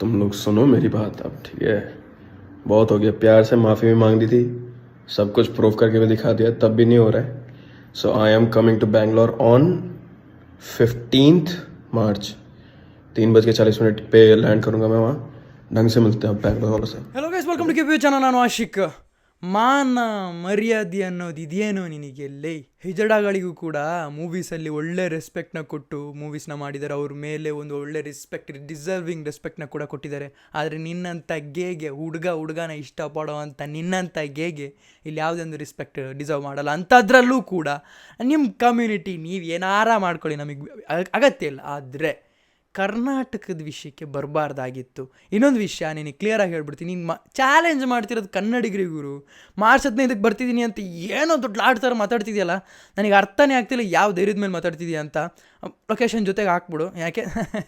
तुम लोग सुनो मेरी बात। अब ठीक है। बहुत हो गया। प्यार से माफ़ी भी मांग दी थी। सब कुछ प्रूफ करके भी दिखा दिया। तब भी नहीं हो रहा है। So I am coming to Bangalore on fifteen March तीन बज के चालीस मिनट पे लैंड करूँगा मैं वहाँ। ढंग से मिलते हैं बैंगलोर वालों से। Hello guys welcome to KP channel Ashiq ಮಾನ ಮರ್ಯಾದೆ ಅನ್ನೋದು ಇದೇನೋ ನಿನಗೆ? ಹಿಜಡಾಗಳಿಗೂ ಕೂಡ ಮೂವೀಸಲ್ಲಿ ಒಳ್ಳೆ ರೆಸ್ಪೆಕ್ಟ್ನ ಕೊಟ್ಟು ಮೂವೀಸ್ನ ಮಾಡಿದ್ದಾರೆ ಅವ್ರ ಮೇಲೆ ಒಂದು ಒಳ್ಳೆ ರೆಸ್ಪೆಕ್ಟ್ ಡಿಸರ್ವಿಂಗ್ ರೆಸ್ಪೆಕ್ಟ್ನ ಕೂಡ ಕೊಟ್ಟಿದ್ದಾರೆ ಆದರೆ ನಿನ್ನಂಥ ಗೇಗೆ, ಹುಡುಗ, ಹುಡುಗನ ಇಷ್ಟಪಡೋವಂಥ ನಿನ್ನಂಥ ಗೇಗೆ ಇಲ್ಲಿ ಯಾವುದೇ ಒಂದು ರೆಸ್ಪೆಕ್ಟ್ ಡಿಸರ್ವ್ ಮಾಡಲ್ಲ. ಅಂಥದ್ರಲ್ಲೂ ಕೂಡ ನಿಮ್ಮ ಕಮ್ಯುನಿಟಿ ನೀವು ಏನಾರ ಮಾಡ್ಕೊಳ್ಳಿ ನಮಗೆ ಅಗತ್ಯ ಇಲ್ಲ. ಆದರೆ ಕರ್ನಾಟಕದ ವಿಷಯಕ್ಕೆ ಬರಬಾರ್ದಾಗಿತ್ತು. ಇನ್ನೊಂದು ವಿಷಯ ನೀನು ಕ್ಲಿಯರಾಗಿ ಹೇಳ್ಬಿಡ್ತೀನಿ. ನೀನು ಮ ಚಾಲೆಂಜ್ ಮಾಡ್ತಿರೋದು ಕನ್ನಡಿಗರಿಗುರು ಮಾರ್ಚ್ ಹದಿನೈದಕ್ಕೆ ಬರ್ತಿದ್ದೀನಿ ಅಂತ ಏನೋ ದೊಡ್ಡ ಲಾಡ್ ಥರ ಮಾತಾಡ್ತಿದೆಯಲ್ಲ? ನನಗೆ ಅರ್ಥನೇ ಆಗ್ತಿಲ್ಲ ಯಾವ ಧೈರ್ಯದ ಮೇಲೆ ಮಾತಾಡ್ತಿದ್ಯಾ ಅಂತ. ಲೊಕೇಶನ್ ಜೊತೆಗೆ ಹಾಕ್ಬಿಡು. ಯಾಕೆ?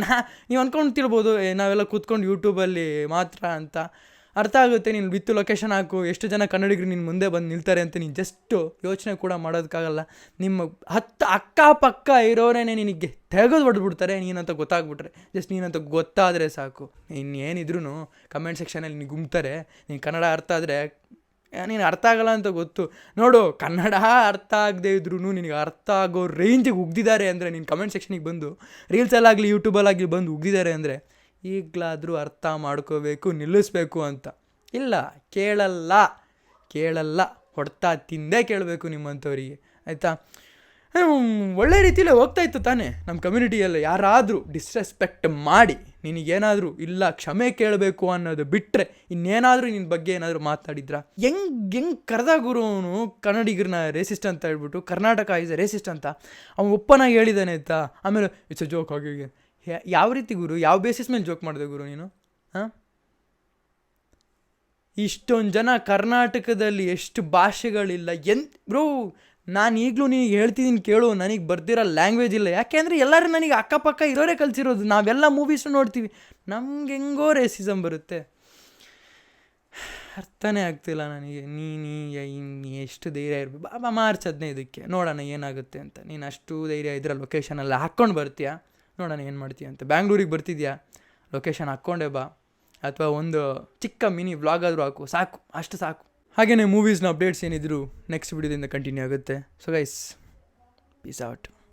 ನಾ ನೀವು ಅಂದ್ಕೊಂತಿರ್ಬೋದು ಏ, ನಾವೆಲ್ಲ ಕೂತ್ಕೊಂಡು ಯೂಟ್ಯೂಬಲ್ಲಿ ಮಾತ್ರ ಅಂತ. ಅರ್ಥ ಆಗುತ್ತೆ, ನೀನು ವಿತ್ ಲೊಕೇಶನ್ ಹಾಕು, ಎಷ್ಟು ಜನ ಕನ್ನಡಿಗರು ನಿನ್ನ ಮುಂದೆ ಬಂದು ನಿಲ್ತಾರೆ ಅಂತ ನೀನು ಜಸ್ಟು ಯೋಚನೆ ಕೂಡ ಮಾಡೋದಕ್ಕಾಗಲ್ಲ ನಿಮ್ಮ ಹತ್ತು ಅಕ್ಕಪಕ್ಕ ಇರೋರೇನೆ ನಿನಗೆ ತೆಗೆದು ಹೊಡೆದ್ಬಿಡ್ತಾರೆ, ನೀನಂತ ಗೊತ್ತಾಗ್ಬಿಟ್ರೆ. ಜಸ್ಟ್ ನೀನಂತ ಗೊತ್ತಾದರೆ ಸಾಕು. ಇನ್ನೇನಿದ್ರು ಕಮೆಂಟ್ ಸೆಕ್ಷನಲ್ಲಿ ನೀನು ಗುಮ್ತಾರೆ. ನೀನು ಕನ್ನಡ ಅರ್ಥ ಆದರೆ ನೀನು ಅರ್ಥ ಆಗಲ್ಲ ಅಂತ ಗೊತ್ತು. ನೋಡು, ಕನ್ನಡ ಅರ್ಥ ಆಗದೆ ಇದ್ರೂ ನಿನಗೆ ಅರ್ಥ ಆಗೋ ರೇಂಜಿಗೆ ಉಗ್ದಿದ್ದಾರೆ ಅಂದರೆ ನೀನು ಕಮೆಂಟ್ ಸೆಕ್ಷನಿಗೆ ಬಂದು ರೀಲ್ಸಲ್ಲಾಗಲಿ ಯೂಟ್ಯೂಬಲ್ಲಾಗಲಿ ಬಂದು ಉಗ್ದಿದ್ದಾರೆ ಅಂದರೆ ಈಗಲಾದರೂ ಅರ್ಥ ಮಾಡ್ಕೋಬೇಕು, ನಿಲ್ಲಿಸ್ಬೇಕು ಅಂತ. ಇಲ್ಲ, ಕೇಳಲ್ಲ. ಕೇಳಲ್ಲ. ಹೊಡ್ತಾ ತಿಂದೇ ಕೇಳಬೇಕು ನಿಮ್ಮಂಥವರಿಗೆ. ಆಯಿತಾ? ಒಳ್ಳೆ ರೀತಿಯಲ್ಲೇ ಹೋಗ್ತಾ ಇತ್ತು ತಾನೇ ನಮ್ಮ ಕಮ್ಯುನಿಟಿಯಲ್ಲಿ. ಯಾರಾದರೂ ಡಿಸ್ರೆಸ್ಪೆಕ್ಟ್ ಮಾಡಿ, ನಿನಗೇನಾದರೂ ಇಲ್ಲ, ಕ್ಷಮೆ ಕೇಳಬೇಕು ಅನ್ನೋದು ಬಿಟ್ಟರೆ ಇನ್ನೇನಾದರೂ ನಿನ್ನ ಬಗ್ಗೆ ಏನಾದರೂ ಮಾತಾಡಿದ್ರಾ? ಹೆಂಗೆ ಹೆಂಗೆ ಕರೆದ ಗುರು ಅವನು? ಕನ್ನಡಿಗರನ್ನ ರೇಸಿಸ್ಟ್ ಅಂತ ಹೇಳ್ಬಿಟ್ಟು, ಕರ್ನಾಟಕ ಇಸ್ ರೇಸಿಸ್ಟ್ ಅಂತ. ಅವನು ಒಪ್ಪನಾಗಿ ಹೇಳಿದ್ದಾನೆ ಆಯ್ತಾ? ಆಮೇಲೆ ಇಟ್ಸ್ ಅ ಜೋಕ್ ಹೋಗಿ. ಯಾವ ರೀತಿ ಗುರು? ಯಾವ ಬೇಸಿಸ್ ಮೇಲೆ ಜೋಕ್ ಮಾಡಿದೆ ಗುರು ನೀನು? ಹಾಂ? ಇಷ್ಟೊಂದು ಜನ ಕರ್ನಾಟಕದಲ್ಲಿ ಎಷ್ಟು ಭಾಷೆಗಳಿಲ್ಲ. ಎನ್ ಬ್ರೋ ನಾನು ಈಗಲೂ ನಿನಗೆ ಹೇಳ್ತಿದ್ದೀನಿ ಕೇಳು, ನನಗೆ ಬರ್ತಿರೋ ಲ್ಯಾಂಗ್ವೇಜ್ ಇಲ್ಲ. ಯಾಕೆಂದರೆ ಎಲ್ಲರೂ ನನಗೆ ಅಕ್ಕಪಕ್ಕ ಇರೋರೇ ಕಲಿಸಿರೋದು. ನಾವೆಲ್ಲ ಮೂವೀಸ್ ನೋಡ್ತೀವಿ. ನಮ್ಗೆ ಹೆಂಗೋ ರೇಸಿಸಮ್ ಬರುತ್ತೆ. ಅರ್ಥನೇ ಆಗ್ತಿಲ್ಲ ನನಗೆ. ನೀನು ನೀ ಎಷ್ಟು ಧೈರ್ಯ ಇರಬೇಕು ಬಾಬಾ ಮಾರ್ಚ್ ಹದಿನೈದಕ್ಕೆ ನೋಡೋಣ ಏನಾಗುತ್ತೆ ಅಂತ. ನೀನು ಅಷ್ಟು ಧೈರ್ಯ ಇದ್ರೆ ಲೊಕೇಶನಲ್ಲಿ ಹಾಕ್ಕೊಂಡು ಬರ್ತೀಯಾ? ನೋಡೋಣ ಏನು ಮಾಡ್ತೀಯ ಅಂತ. ಬ್ಯಾಂಗ್ಳೂರಿಗೆ ಬರ್ತಿದ್ಯಾ? ಲೊಕೇಶನ್ ಹಾಕ್ಕೊಂಡೆ ಬಾ. ಅಥವಾ ಒಂದು ಚಿಕ್ಕ ಮಿನಿ ವ್ಲಾಗ್ ಆದರೂ ಹಾಕು. ಸಾಕು. ಅಷ್ಟು ಸಾಕು. ಹಾಗೆಯೇ ಮೂವೀಸ್ನ ಅಪ್ಡೇಟ್ಸ್ ಏನಿದ್ರು ನೆಕ್ಸ್ಟ್ ವಿಡಿಯೋದಿಂದ ಕಂಟಿನ್ಯೂ ಆಗುತ್ತೆ. So guys peace out